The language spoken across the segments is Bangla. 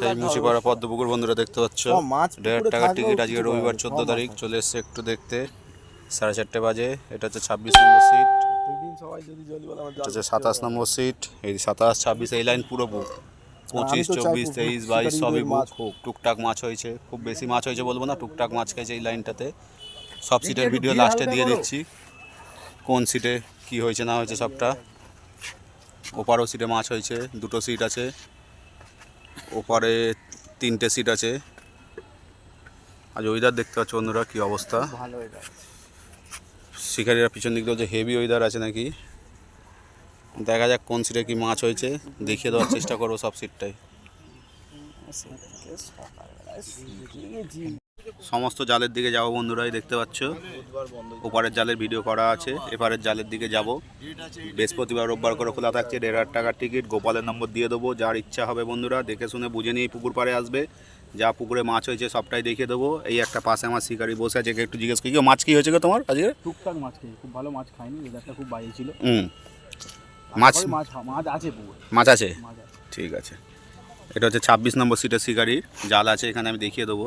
সেই মুচিপাড়া পদ্মপুকুর বন্ধুরা দেখতে পাচ্ছ। দেড় টাকার টিকিট আজকে রবিবার চোদ্দ তারিখ চলে এসছে একটু দেখতে। সাড়ে চারটে বাজে এটা হচ্ছে ছাব্বিশ নম্বর সিট এটা হচ্ছে সাতাশ নম্বর সিট এই সাতাশ ছাব্বিশ এই লাইন পুরো বুক পঁচিশ চব্বিশ তেইশ বাইশ সবই বুক। টুকটাক মাছ হয়েছে খুব বেশি মাছ হয়েছে বলব না টুকটাক মাছ খেয়েছে এই লাইনটাতে সব সিটের ভিডিও লাস্টে দিয়ে দিচ্ছি। কোন সিটে কি হয়েছে না হয়েছে সবটা? ওপারও সিটে মাছ হয়েছে দুটো সিট আছে। ওপারে তিনটে সিট আছে। আজ ওয়েদার দেখতে পাচ্ছ বন্ধুরা কী অবস্থা? ভালো এটা শিকারীরা পিছন দিক দিয়ে হেভি ওয়েদার আছে নাকি? দেখা যাক কোন সিটে কি মাছ হয়েছে। দেখিয়ে দেওয়ার চেষ্টা করব সব সিটটাই সমস্ত জালের দিকে যাব বন্ধুরাই দেখতে পাচ্ছ। ওপারের জালের ভিডিও করা আছে এপারের জালের দিকে যাব। বৃহস্পতিবার রোববার করে খোলা থাকছে দেড় হাজার টাকার টিকিট গোপালের নম্বর দিয়ে দেবো যার ইচ্ছা হবে বন্ধুরা দেখে শুনে বুঝে নিয়ে পুকুর পাড়ে আসবে। যা পুকুরে মাছ হয়েছে সবটাই দেখিয়ে দেবো। এই একটা পাশে আমার শিকারি বসে আছে একটু জিজ্ঞেস করি "কি মাছ কি হয়েছে গো তোমার আজকে? টুকটাক মাছ খেয়ে খুব ভালো মাছ খাইনি ওয়েদারটা খুব বাজে ছিল। হুম। মাছ মাছ মাছ আছে পুকুরে। মাছ আছে? মাছ আছে। ঠিক আছে। এটা হচ্ছে ছাব্বিশ নম্বর সিটের শিকারির জাল আছে এখানে আমি দেখিয়ে দেবো।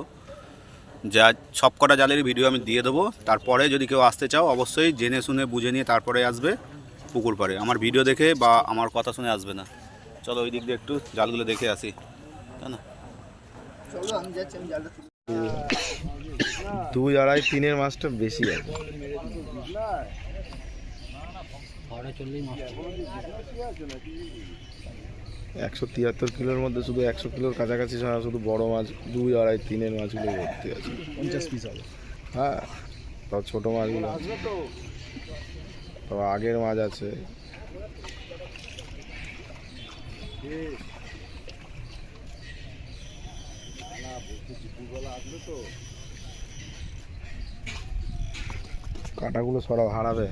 যা সব কটা জালেরই ভিডিও আমি দিয়ে দেবো। তারপরে যদি কেউ আসতে চাও অবশ্যই জেনে শুনে বুঝে নিয়ে তারপরে আসবে পুকুর পাড়ে। আমার ভিডিও দেখে বা আমার কথা শুনে আসবে না। চলো ওই দিক দিয়ে একটু জালগুলো দেখে আসি। তাই না? দুই আড়াই তিনের মাছটা বেশি আছে একশো তিয়াত্তর কিলোর মধ্যে শুধু একশো কিলোর কাছাকাছি ছাড়া শুধু বড় মাছ দুই আড়াই তিনের মাছগুলো ভর্তি আছে। পঞ্চাশ পিস হবে। হ্যাঁ সব ছোটো মাছগুলো। তো আগের মাছ আছে। কাটাগুলো সরাও হারাবে।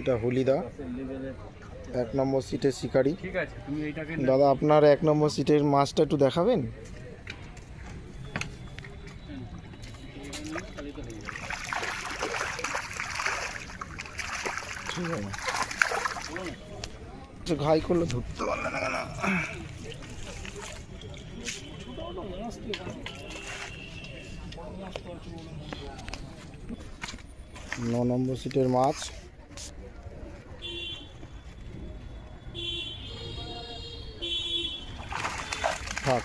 এটা হলিদা। এক নম্বর সিটের শিকারি। দাদা আপনার এক নম্বর সিটের মাছটা একটু দেখাবেন? ঠিক আছে ঘাই করলে ধরতে পারলে না কেন? ন নম্বর সিটের মাছ। থাক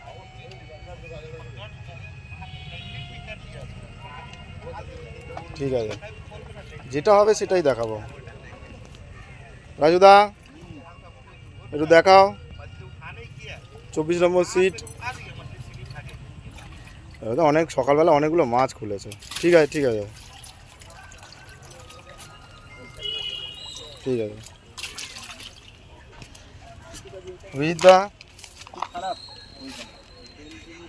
ঠিক আছে। যেটা হবে সেটাই দেখাবো। রাজুদা, একটু দেখাও। চব্বিশ নম্বর সিট। দাদা অনেক সকালবেলা অনেকগুলো মাছ খুলেছে। ঠিক আছে ঠিক আছে। ঠিক আছে। অভিজিৎদা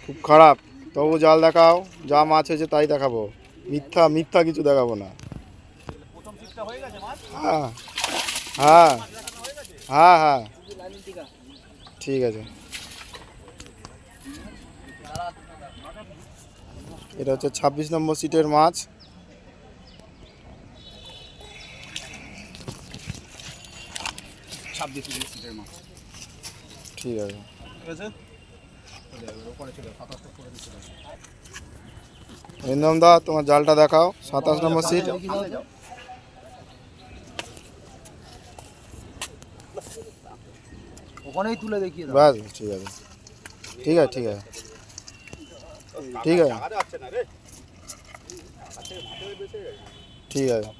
খুব খারাপ। তবু জাল দেখাও, যা মাছ হয়েছে তাই দেখাবো। মিথ্যা মিথ্যা কিছু দেখাবো না। হ্যাঁ হ্যাঁ হ্যাঁ হ্যাঁ ঠিক আছে। এটা হচ্ছে ছাব্বিশ নম্বর সিটের মাছ ছাব্বিশ সিটের মাছ ঠিক আছে। ঠিক আছে? ইন্দম দা তোমার জালটা দেখাও সাতাশ নম্বর সিট ওখানেই তুলে দেখিয়ে ব্যাস ঠিক আছে। ঠিক আছে ঠিক আছে। ঠিক আছে। ঠিক আছে।